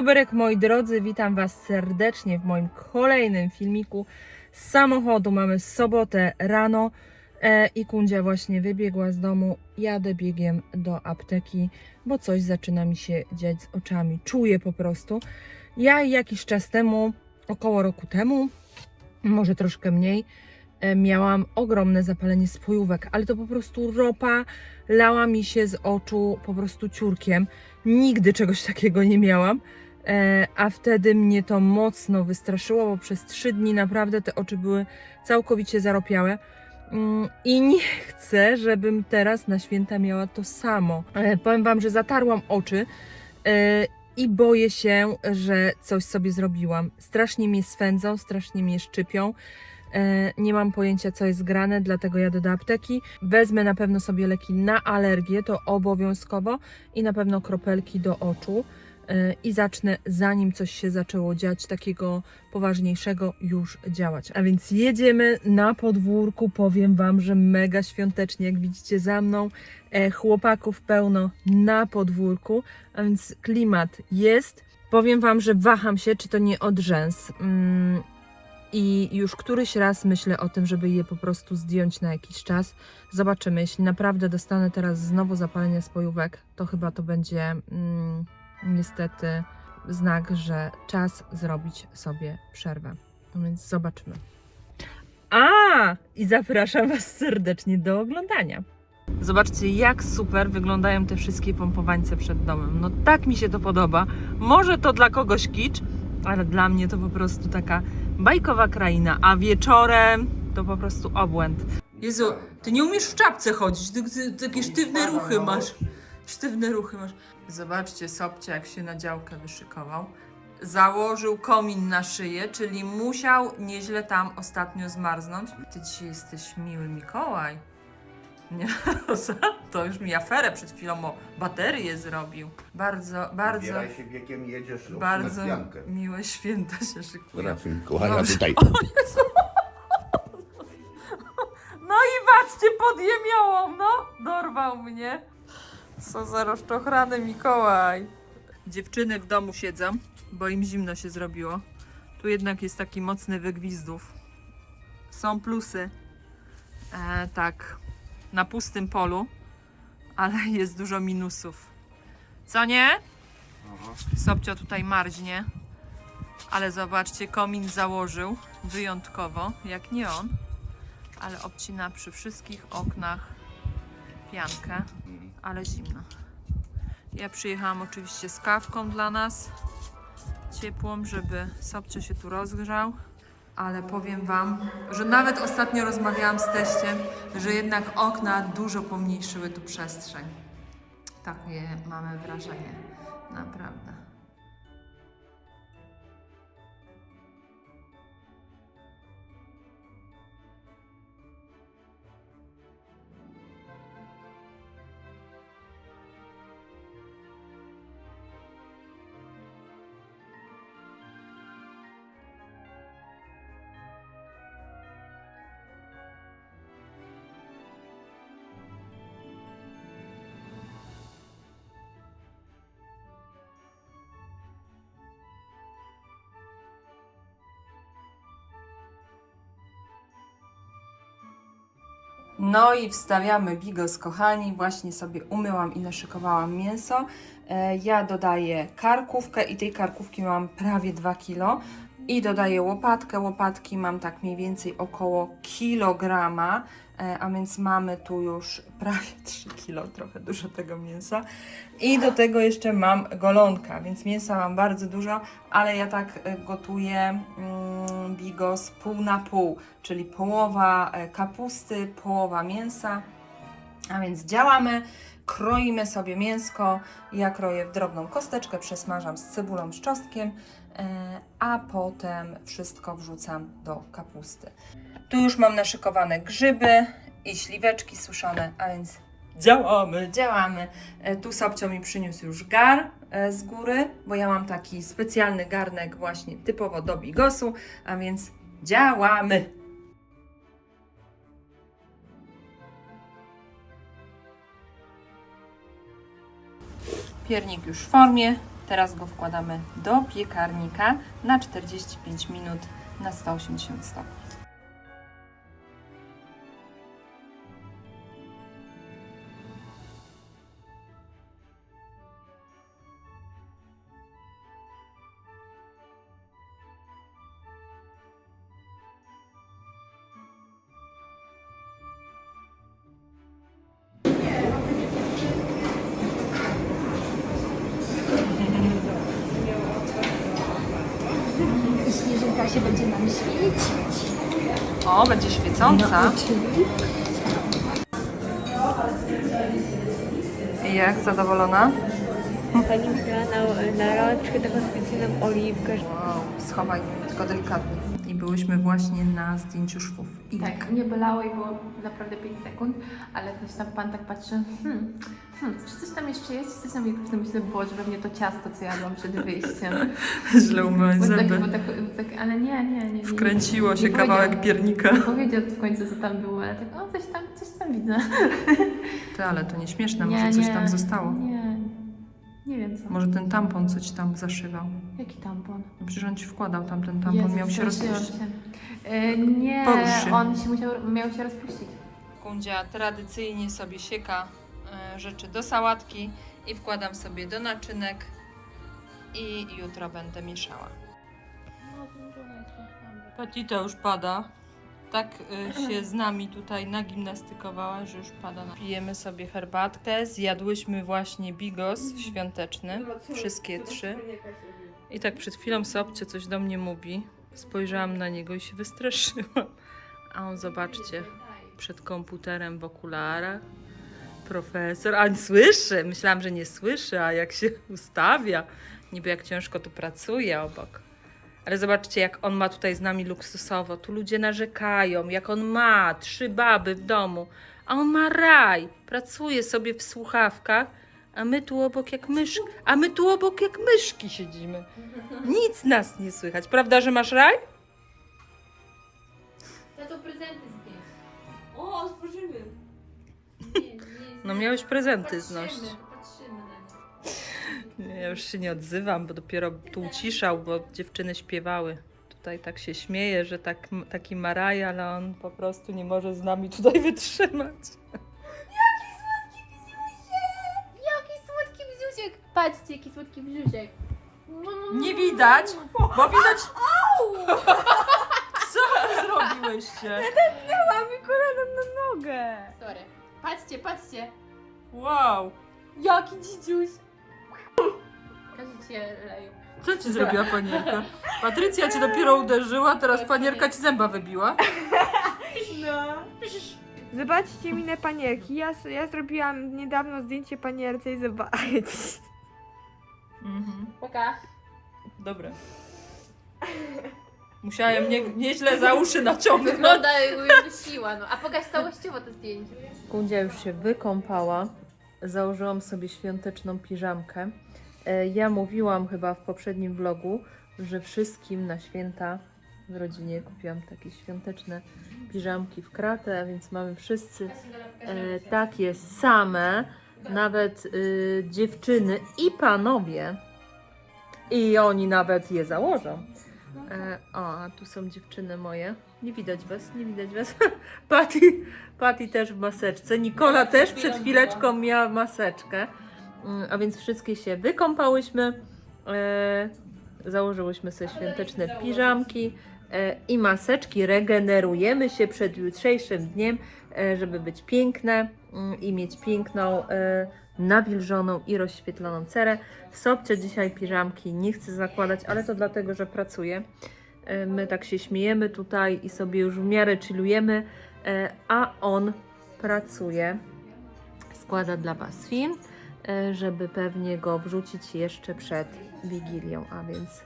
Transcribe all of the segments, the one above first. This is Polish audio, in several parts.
Dobry, moi drodzy, witam Was serdecznie w moim kolejnym filmiku z samochodu. Mamy sobotę rano e, i Kundzia właśnie wybiegła z domu. Jadę biegiem do apteki, bo coś zaczyna mi się dziać z oczami. Czuję po prostu. Ja jakiś czas temu, około roku temu, może troszkę mniej, e, miałam ogromne zapalenie spojówek, ale to po prostu ropa lała mi się z oczu po prostu ciurkiem. Nigdy czegoś takiego nie miałam, a wtedy mnie to mocno wystraszyło, bo przez trzy dni naprawdę te oczy były całkowicie zaropiałe. Mm, I nie chcę, żebym teraz na święta miała to samo. E, Powiem Wam, że zatarłam oczy e, i boję się, że coś sobie zrobiłam. Strasznie mnie swędzą, strasznie mnie szczypią. E, Nie mam pojęcia, co jest grane, dlatego jadę do apteki. Wezmę na pewno sobie leki na alergię, to obowiązkowo, i na pewno kropelki do oczu. E, I zacznę, zanim coś się zaczęło dziać, takiego poważniejszego, już działać. A więc jedziemy na podwórku. Powiem Wam, że mega świątecznie, jak widzicie za mną, e, chłopaków pełno na podwórku, a więc klimat jest. Powiem Wam, że waham się, czy to nie od rzęs. Mm, i już któryś raz myślę o tym, żeby je po prostu zdjąć na jakiś czas. Zobaczymy, jeśli naprawdę dostanę teraz znowu zapalenie spojówek, to chyba to będzie mm, niestety znak, że czas zrobić sobie przerwę. No więc zobaczmy. A! I zapraszam Was serdecznie do oglądania. Zobaczcie, jak super wyglądają te wszystkie pompowańce przed domem. No tak mi się to podoba. Może to dla kogoś kicz, ale dla mnie to po prostu taka bajkowa kraina, a wieczorem to po prostu obłęd. Jezu, ty nie umiesz w czapce chodzić, ty, ty, ty takie sztywne ruchy masz. Sztywne ruchy masz. Zobaczcie, Sobcia jak się na działkę wyszykował. Założył komin na szyję, czyli musiał nieźle tam ostatnio zmarznąć. Ty dzisiaj jesteś miły Mikołaj. Nie, to już mi aferę przed chwilą o baterię zrobił. Bardzo, bardzo, Zbieraj się wiekiem, jedziesz lub bardzo na miłe święta się szykują. Raczej Mikołaja Dobrze. tutaj. No i patrzcie, podjemiołą, no! Dorwał mnie. Co za rozczochrany Mikołaj. Dziewczyny w domu siedzą, bo im zimno się zrobiło. Tu jednak jest taki mocny wygwizdów. Są plusy. E, tak, na pustym polu, ale jest dużo minusów. Co nie? Sobcio tutaj marznie. Ale zobaczcie, komin założył wyjątkowo, jak nie on, ale obcina przy wszystkich oknach piankę, ale zimno. Ja przyjechałam oczywiście z kawką dla nas, ciepłą, żeby Sobcio się tu rozgrzał, ale powiem Wam, że nawet ostatnio rozmawiałam z teściem, że jednak okna dużo pomniejszyły tu przestrzeń. Takie mamy wrażenie, naprawdę. No i wstawiamy bigos, kochani. Właśnie sobie umyłam i naszykowałam mięso. E, Ja dodaję karkówkę i tej karkówki mam prawie 2 kg. I dodaję łopatkę. Łopatki mam tak mniej więcej około kilograma, a więc mamy tu już prawie 3 kg, trochę dużo tego mięsa. I do tego jeszcze mam golonka, więc mięsa mam bardzo dużo, ale ja tak e, gotuję mm, bigos pół na pół, czyli połowa e, kapusty, połowa mięsa. A więc działamy, kroimy sobie mięsko. Ja kroję w drobną kosteczkę, przesmażam z cebulą, z czosnkiem, e, a potem wszystko wrzucam do kapusty. Tu już mam naszykowane grzyby i śliweczki suszone, a więc działamy, działamy. E, Tu Sobcio mi przyniósł już gar e, z góry, bo ja mam taki specjalny garnek właśnie typowo do bigosu, a więc działamy. Piernik już w formie, Teraz go wkładamy do piekarnika na 45 minut na 180 stopni. Się będzie nam świecić. O, będzie świecąca. I jak? Zadowolona? Pani mi dała na, na rączkę taką specjalną oliwkę. Wow, schowaj, delikatnie. I byłyśmy właśnie na zdjęciu szwów. I Tak, nie bolało i było naprawdę 5 sekund, ale coś tam pan tak patrzy, hmm, hmm, czy coś tam jeszcze jest? Coś tam i tak sobie myślę, Boże, pewnie to ciasto, co jadłam przed wyjściem. źle umyłeś Bo tak, zęby. bo tak, tak, ale nie, nie, nie. nie Wkręciło się nie kawałek piernika. Nie powiedział w końcu, co tam było, ale tak, o, coś tam, coś tam widzę. Ty, ale to nieśmieszne, nie, może coś nie, tam zostało. Nie, nie wiem co. Może ten tampon coś tam zaszywał. Jaki tampon? No Przecież on ci wkładał tam ten tampon, Jezu, miał się rozpuścić. się. E, nie, się. on się musiał, miał się rozpuścić. Kundzia tradycyjnie sobie sieka e, rzeczy do sałatki i wkładam sobie do naczynek i jutro będę mieszała. Patita już pada. Tak y, się z nami tutaj nagimnastykowała, że już pada. Pijemy sobie herbatkę. Zjadłyśmy właśnie bigos świąteczny. Wszystkie trzy. I tak przed chwilą Sobcie coś do mnie mówi. Spojrzałam na niego i się wystraszyłam. A on, zobaczcie, przed komputerem w okularach. Profesor, a słyszy. Myślałam, że nie słyszy, a jak się ustawia, niby jak ciężko tu pracuje obok. Ale zobaczcie, jak on ma tutaj z nami luksusowo. Tu ludzie narzekają, jak on ma trzy baby w domu, a on ma raj. Pracuje sobie w słuchawkach, a my tu obok jak mysz, a my tu obok jak myszki siedzimy. Nic nas nie słychać. Prawda, że masz raj? To prezenty zbierz. O, otworzymy. Nie, nie, No miałeś prezenty patrzymy. Nie, Ja już się nie odzywam, bo dopiero tu uciszał, bo dziewczyny śpiewały. Tutaj tak się śmieje, że tak, taki maraj, ale on po prostu nie może z nami tutaj wytrzymać. Jaki słodki bziusiek! Patrzcie, jaki słodki bziusiek. Nie widać, bo widać... Co zrobiłyście? Mamy kolano na nogę. Sorry. Patrzcie, patrzcie. Wow! Jaki dzidziuś. Co ci zrobiła panierka? Patrycja cię dopiero uderzyła, teraz panierka ci zęba wybiła. No. Zobaczcie minę panierki. Ja, ja zrobiłam niedawno zdjęcie panierce i zobaczcie. Mhm. Poka. Dobra. Musiałem nie, nieźle za uszy naciągnąć. Wygląda jakby siła, no. A pokaż całościowo to zdjęcie. Kundzia już się wykąpała. Założyłam sobie świąteczną piżamkę. E, Ja mówiłam chyba w poprzednim vlogu, że wszystkim na święta w rodzinie kupiłam takie świąteczne piżamki w kratę, więc mamy wszyscy e, takie same, nawet y, dziewczyny i panowie. I oni nawet je założą. E, o, a tu są dziewczyny moje. Nie widać was, nie widać was. Patty, Patty też w maseczce. Nikola też przed chwileczką miała maseczkę. A więc wszystkie się wykąpałyśmy. E, założyłyśmy sobie świąteczne piżamki e, i maseczki. Regenerujemy się przed jutrzejszym dniem, e, żeby być piękne mm, i mieć piękną, nawilżoną i rozświetloną cerę. Sobcie dzisiaj piżamki nie chce zakładać, ale to dlatego, że pracuje. E, My tak się śmiejemy tutaj i sobie już w miarę chillujemy, a on pracuje. Składa dla Was film, żeby pewnie go wrzucić jeszcze przed Wigilią, a więc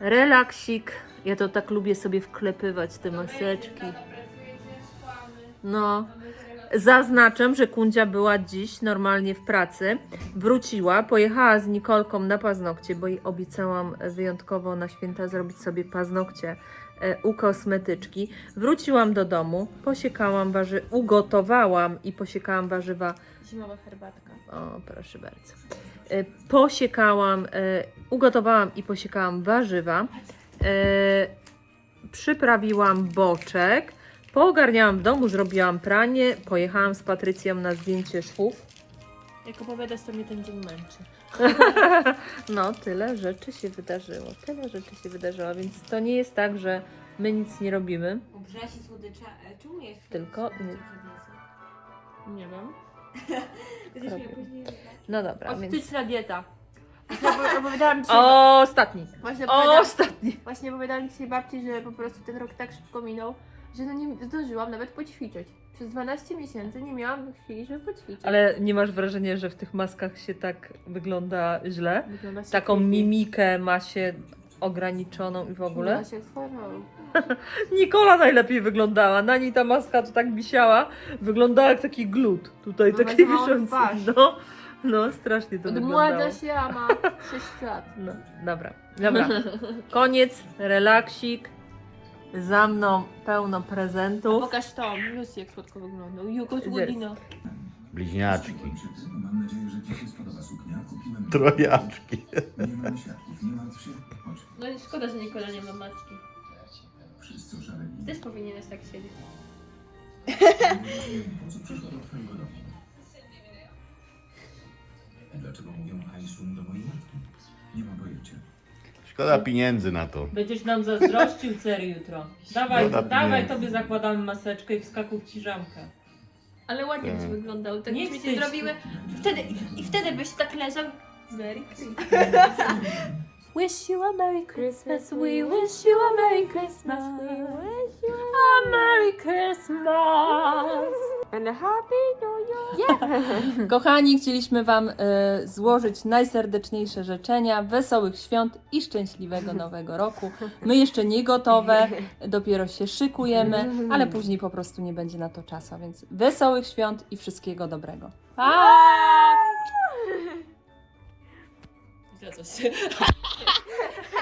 relaksik. Ja to tak lubię sobie wklepywać te maseczki. No, Zaznaczam, że Kundzia była dziś normalnie w pracy. Wróciła, pojechała z Nikolką na paznokcie, bo jej obiecałam wyjątkowo na święta zrobić sobie paznokcie e, u kosmetyczki. Wróciłam do domu, posiekałam warzywa, ugotowałam i posiekałam warzywa Zimowa herbatka. o, proszę bardzo. E, Posiekałam, e, ugotowałam i posiekałam warzywa. E, Przyprawiłam boczek. Poogarniałam w domu, zrobiłam pranie. Pojechałam z Patrycją na zdjęcie szwów. Jak opowiadasz, to mnie ten dzień męczy. No, tyle rzeczy się wydarzyło. Tyle rzeczy się wydarzyło, więc to nie jest tak, że my nic nie robimy. Obrzała się słodycza. E, Czemu nie jest Tylko- Nie wiem. Będziesz Robię. miał później... No dobra, więc... Odstyczna dieta. Właśnie opo- opowiadałam dzisiaj... O, ostatni. Właśnie O, opowiadałam, ostatni. właśnie opowiadałam dzisiaj babci, że po prostu ten rok tak szybko minął, że no nie zdążyłam nawet poćwiczyć. Przez 12 miesięcy nie miałam chwili, żeby poćwiczyć. Ale nie masz wrażenia, że w tych maskach się tak wygląda źle? Wygląda się Taką mimikę ma się ograniczoną i w ogóle? Wygląda się. Nikola najlepiej wyglądała. Na niej ta maska to tak wisiała. Wyglądała jak taki glut. Tutaj Ma taki bardzo małą wiszący. twarz. No, no, strasznie to wyglądało. Odmładza się, a ma 6 lat. No, dobra, dobra. Koniec, relaksik. Za mną pełno prezentów. Pokaż to, Lucy jak słodko wyglądał. Jugo z. Woodina. Bliźniaczki, Mam nadzieję, że Ci się spodoba suknia. Kupiłem trojaczki. Nie ma siatków, nie martw się. Chodź, No i szkoda, że Nikola nie ma maski. wszyscy oszaleli. Też powinieneś tak siedzieć. Po co przyszła do Twojego domu? Dlaczego mówią hajsum do mojej matki? Nie ma pojęcia. Szkoda pieniędzy na to. Będziesz nam zazdrościł cery jutro. Dawaj, Szkoda dawaj pieniędzy. tobie zakładamy maseczkę i wskakuj w piżamkę. Ale ładnie byś Tak. wyglądał. Tak Nie wstydź cię się. zrobiły. Wtedy, I wtedy byś tak leżał. Merry Christmas. Wish you a Merry Christmas, we wish you a Merry Christmas, we wish you a Merry Christmas. And a happy new year. Kochani, chcieliśmy Wam e, złożyć najserdeczniejsze życzenia, wesołych świąt i szczęśliwego nowego roku. My jeszcze nie gotowe, dopiero się szykujemy, ale później po prostu nie będzie na to czasu, a więc wesołych świąt i wszystkiego dobrego. Pa! Zgadza się.